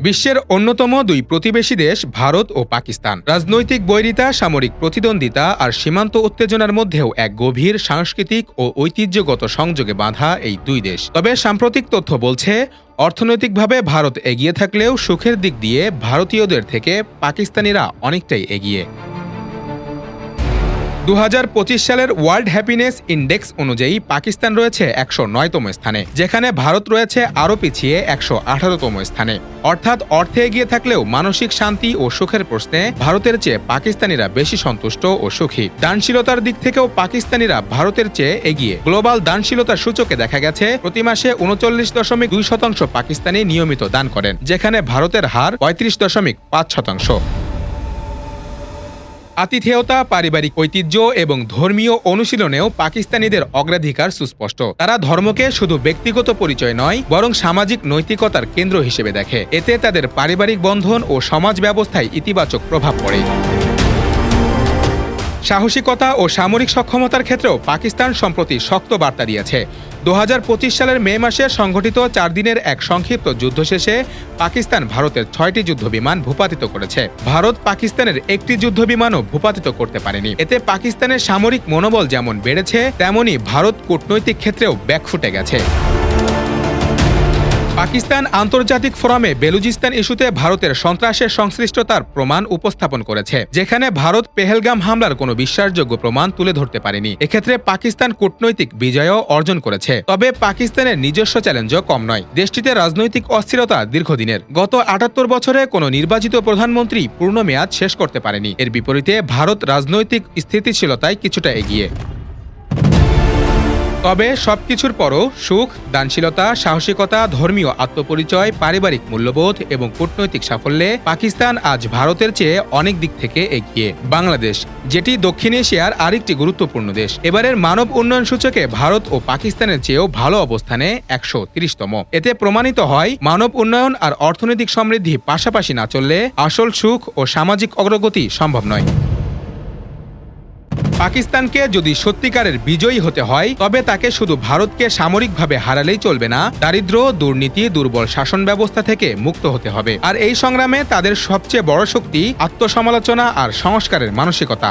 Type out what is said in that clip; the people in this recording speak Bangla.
বিশ্বের অন্যতম দুই প্রতিবেশী দেশ ভারত ও পাকিস্তান। রাজনৈতিক বৈরিতা, সামরিক প্রতিদ্বন্দ্বিতা আর সীমান্ত উত্তেজনার মধ্যেও এক গভীর সাংস্কৃতিক ও ঐতিহ্যগত সংযোগে বাঁধা এই দুই দেশ। তবে সাম্প্রতিক তথ্য বলছে, অর্থনৈতিকভাবে ভারত এগিয়ে থাকলেও সুখের দিক দিয়ে ভারতীয়দের থেকে পাকিস্তানিরা অনেকটাই এগিয়ে। দু হাজার পঁচিশ সালের ওয়ার্ল্ড হ্যাপিনেস ইন্ডেক্স অনুযায়ী পাকিস্তান রয়েছে একশো নয়তম স্থানে, যেখানে ভারত রয়েছে আরও পিছিয়ে একশো আঠারোতম স্থানে। অর্থাৎ অর্থে এগিয়ে থাকলেও মানসিক শান্তি ও সুখের প্রশ্নে ভারতের চেয়ে পাকিস্তানিরা বেশি সন্তুষ্ট ও সুখী। দানশীলতার দিক থেকেও পাকিস্তানিরা ভারতের চেয়ে এগিয়ে। গ্লোবাল দানশীলতার সূচকে দেখা গেছে, প্রতি মাসে উনচল্লিশ দশমিক দুই শতাংশ পাকিস্তানি নিয়মিত দান করেন, যেখানে ভারতের হার পঁয়ত্রিশ দশমিক পাঁচ শতাংশ। আতিথেয়তা, পারিবারিক ঐতিহ্য এবং ধর্মীয় অনুশীলনেও পাকিস্তানিদের অগ্রাধিকার সুস্পষ্ট। তারা ধর্মকে শুধু ব্যক্তিগত পরিচয় নয়, বরং সামাজিক নৈতিকতার কেন্দ্র হিসেবে দেখে। এতে তাদের পারিবারিক বন্ধন ও সমাজ ব্যবস্থায় ইতিবাচক প্রভাব পড়ে। সাহসিকতা ও সামরিক সক্ষমতার ক্ষেত্রেও পাকিস্তান সম্প্রতি শক্ত বার্তা দিয়েছে। দু হাজার পঁচিশ সালের মে মাসে সংঘটিত চার দিনের এক সংক্ষিপ্ত যুদ্ধ শেষে পাকিস্তান ভারতের ছয়টি যুদ্ধবিমান ভূপাতিত করেছে। ভারত পাকিস্তানের একটি যুদ্ধবিমানও ভূপাতিত করতে পারেনি। এতে পাকিস্তানের সামরিক মনোবল যেমন বেড়েছে, তেমনি ভারত কূটনৈতিক ক্ষেত্রেও ব্যাক ফুটে গেছে। পাকিস্তান আন্তর্জাতিক ফোরামে বেলুচিস্তান ইস্যুতে ভারতের সন্ত্রাসের সংশ্লিষ্টতার প্রমাণ উপস্থাপন করেছে, যেখানে ভারত পেহেলগাম হামলার কোনো বিশ্বাসযোগ্য প্রমাণ তুলে ধরতে পারেনি। এক্ষেত্রে পাকিস্তান কূটনৈতিক বিজয়ও অর্জন করেছে। তবে পাকিস্তানের নিজস্ব চ্যালেঞ্জও কম নয়। দেশটিতে রাজনৈতিক অস্থিরতা দীর্ঘদিনের। গত আটাত্তর বছরে কোনো নির্বাচিত প্রধানমন্ত্রী পূর্ণ মেয়াদ শেষ করতে পারেনি। এর বিপরীতে ভারত রাজনৈতিক স্থিতিশীলতায় কিছুটা এগিয়ে। তবে সবকিছুর পরও সুখ, দানশীলতা, সাহসিকতা, ধর্মীয় আত্মপরিচয়, পারিবারিক মূল্যবোধ এবং কূটনৈতিক সাফল্যে পাকিস্তান আজ ভারতের চেয়ে অনেক দিক থেকে এগিয়ে। বাংলাদেশ, যেটি দক্ষিণ এশিয়ার আরেকটি গুরুত্বপূর্ণ দেশ। এবারের মানব উন্নয়ন সূচকে ভারত ও পাকিস্তানের চেয়েও ভালো অবস্থানে একশো তিরিশতম। এতে প্রমাণিত হয়, মানব উন্নয়ন আর অর্থনৈতিক সমৃদ্ধি পাশাপাশি না চললে আসল সুখ ও সামাজিক অগ্রগতি সম্ভব নয়। পাকিস্তানকে যদি সত্যিকারের বিজয়ী হতে হয়, তবে তাকে শুধু ভারতকে সামরিকভাবে হারালেই চলবে না দারিদ্র দুর্নীতি, দুর্বল শাসন ব্যবস্থা থেকে মুক্ত হতে হবে। আর এই সংগ্রামে তাদের সবচেয়ে বড় শক্তি আত্মসমালোচনা আর সংস্কারের মানসিকতা।